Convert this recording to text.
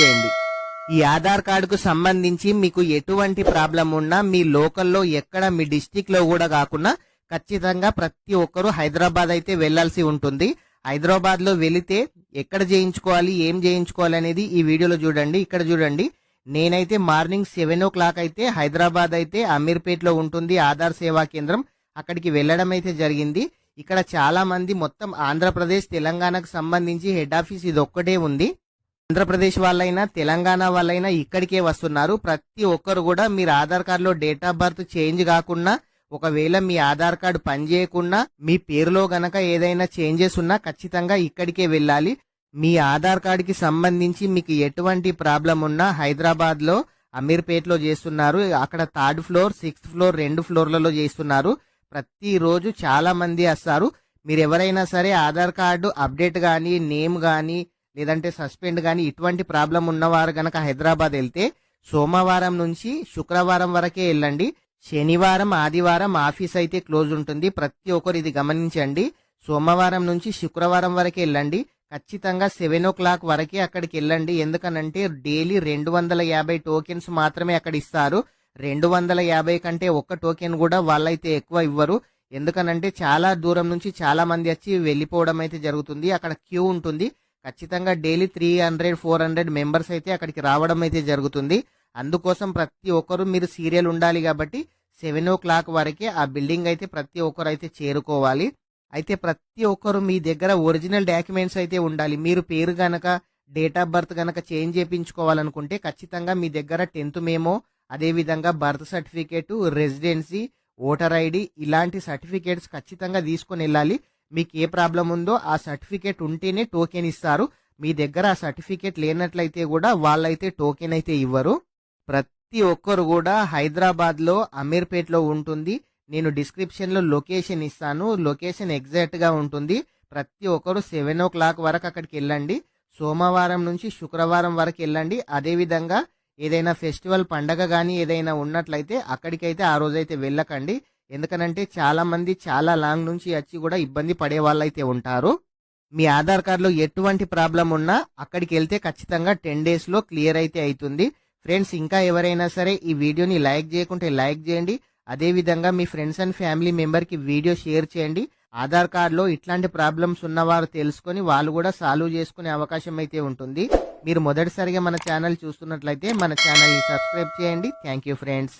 చేయండి ఈ ఆధార్ కార్డుకు సంబంధించి మీకు ఎటువంటి ప్రాబ్లం ఉన్నా మీ లోకల్లో ఎక్కడ మీ డిస్టిక్లో కూడా కాకుండా ఖచ్చితంగా ప్రతి ఒక్కరూ హైదరాబాద్ అయితే వెళ్ళాల్సి ఉంటుంది. హైదరాబాద్లో వెళితే ఎక్కడ చేయించుకోవాలి ఏం చేయించుకోవాలి అనేది ఈ వీడియోలో చూడండి. ఇక్కడ చూడండి. నేనైతే మార్నింగ్ సెవెన్ ఓ క్లాక్ అయితే హైదరాబాద్ అయితే అమీర్పేట్లో ఉంటుంది ఆధార్ సేవా కేంద్రం. అక్కడికి వెళ్ళడం అయితే జరిగింది. ఇక్కడ చాలా మంది మొత్తం ఆంధ్రప్రదేశ్ తెలంగాణకు సంబంధించి హెడ్ ఆఫీస్ ఇది ఒక్కటే ఉంది. ఆంధ్రప్రదేశ్ వాళ్ళైనా తెలంగాణ వాళ్ళైనా ఇక్కడికే వస్తున్నారు. ప్రతి ఒక్కరు కూడా మీరు ఆధార్ కార్డులో డేట్ ఆఫ్ బర్త్ చేంజ్ కాకుండా ఒకవేళ మీ ఆధార్ కార్డు పనిచేయకుండా మీ పేరులో గనక ఏదైనా చేంజెస్ ఉన్నా ఖచ్చితంగా ఇక్కడికే వెళ్ళాలి. మీ ఆధార్ కార్డుకి సంబంధించి మీకు ఎటువంటి ప్రాబ్లం ఉన్నా హైదరాబాద్లో చేస్తున్నారు. అక్కడ థర్డ్ ఫ్లోర్ సిక్స్త్ ఫ్లోర్ రెండు ఫ్లోర్లలో చేస్తున్నారు. ప్రతిరోజు చాలా మంది వస్తారు. మీరు ఎవరైనా సరే ఆధార్ కార్డు అప్డేట్ కానీ నేమ్ కానీ లేదంటే సస్పెండ్ కానీ ఇటువంటి ప్రాబ్లం ఉన్నవారు గనక హైదరాబాద్ వెళ్తే సోమవారం నుంచి శుక్రవారం వరకే వెళ్ళండి. శనివారం ఆదివారం ఆఫీస్ అయితే క్లోజ్ ఉంటుంది. ప్రతి ఒక్కరు ఇది గమనించండి. సోమవారం నుంచి శుక్రవారం వరకే వెళ్ళండి. ఖచ్చితంగా సెవెన్ ఓ క్లాక్ వరకే అక్కడికి వెళ్ళండి. ఎందుకనంటే డైలీ రెండు వందల యాభై టోకెన్స్ మాత్రమే అక్కడ ఇస్తారు. రెండు వందల యాభై కంటే ఒక్క టోకెన్ కూడా వాళ్ళైతే ఎక్కువ ఇవ్వరు. ఎందుకనంటే చాలా దూరం నుంచి చాలా మంది వచ్చి వెళ్ళిపోవడం అయితే జరుగుతుంది. అక్కడ క్యూ ఉంటుంది. ఖచ్చితంగా daily three hundred four hundred members అయితే అక్కడికి రావడం అయితే జరుగుతుంది. అందుకోసం ప్రతి ఒక్కరు మీరు సీరియల్ ఉండాలి కాబట్టి సెవెన్ ఓ క్లాక్ వరకే ఆ బిల్డింగ్ అయితే ప్రతి ఒక్కరు అయితే చేరుకోవాలి. అయితే ప్రతి ఒక్కరు మీ దగ్గర ఒరిజినల్ డాక్యుమెంట్స్ అయితే ఉండాలి. మీరు పేరు గనక డేట్ ఆఫ్ బర్త్ గనక చేంజ్ చేయించుకోవాలనుకుంటే ఖచ్చితంగా మీ దగ్గర టెన్త్ మేమో అదేవిధంగా birth certificate residency voter ID ఇలాంటి సర్టిఫికేట్స్ ఖచ్చితంగా తీసుకొని వెళ్ళాలి. మీకు ఏ ప్రాబ్లం ఉందో ఆ సర్టిఫికేట్ ఉంటేనే టోకెన్ ఇస్తారు. మీ దగ్గర ఆ సర్టిఫికేట్ లేనట్లయితే కూడా వాళ్ళైతే టోకెన్ అయితే ఇవ్వరు. ప్రతి ఒక్కరు కూడా హైదరాబాద్లో అమీర్పేట్లో ఉంటుంది. నేను డిస్క్రిప్షన్లో లొకేషన్ ఇస్తాను. లొకేషన్ ఎగ్జాక్ట్గా ఉంటుంది. ప్రతి ఒక్కరు సెవెన్ ఓ క్లాక్ వరకు అక్కడికి వెళ్ళండి. సోమవారం నుంచి శుక్రవారం వరకు వెళ్ళండి. అదేవిధంగా ఏదైనా ఫెస్టివల్ పండగ కానీ ఏదైనా ఉన్నట్లయితే అక్కడికైతే ఆ రోజైతే వెళ్ళకండి. ఎందుకనంటే చాలా మంది చాలా లాంగ్ నుంచి వచ్చి కూడా ఇబ్బంది పడే వాళ్ళైతే ఉంటారు. మీ ఆధార్ కార్డులో ఎటువంటి ప్రాబ్లం ఉన్నా అక్కడికి వెళ్తే ఖచ్చితంగా టెన్ డేస్లో క్లియర్ అయితే అవుతుంది ఫ్రెండ్స్ ఇంకా ఎవరైనా సరే ఈ వీడియోని లైక్ చేయకుంటే లైక్ చేయండి. అదే విధంగా మీ ఫ్రెండ్స్ అండ్ ఫ్యామిలీ మెంబర్కి వీడియో షేర్ చేయండి. ఆధార్ కార్డులో ఇట్లాంటి ప్రాబ్లమ్స్ ఉన్నవారు తెలుసుకొని వాళ్ళు కూడా సాల్వ్ చేసుకునే అవకాశం అయితే ఉంటుంది. మీరు మొదటిసారిగా మన ఛానల్ చూస్తున్నట్లయితే మన ఛానల్ని సబ్స్క్రైబ్ చేయండి. Thank you friends.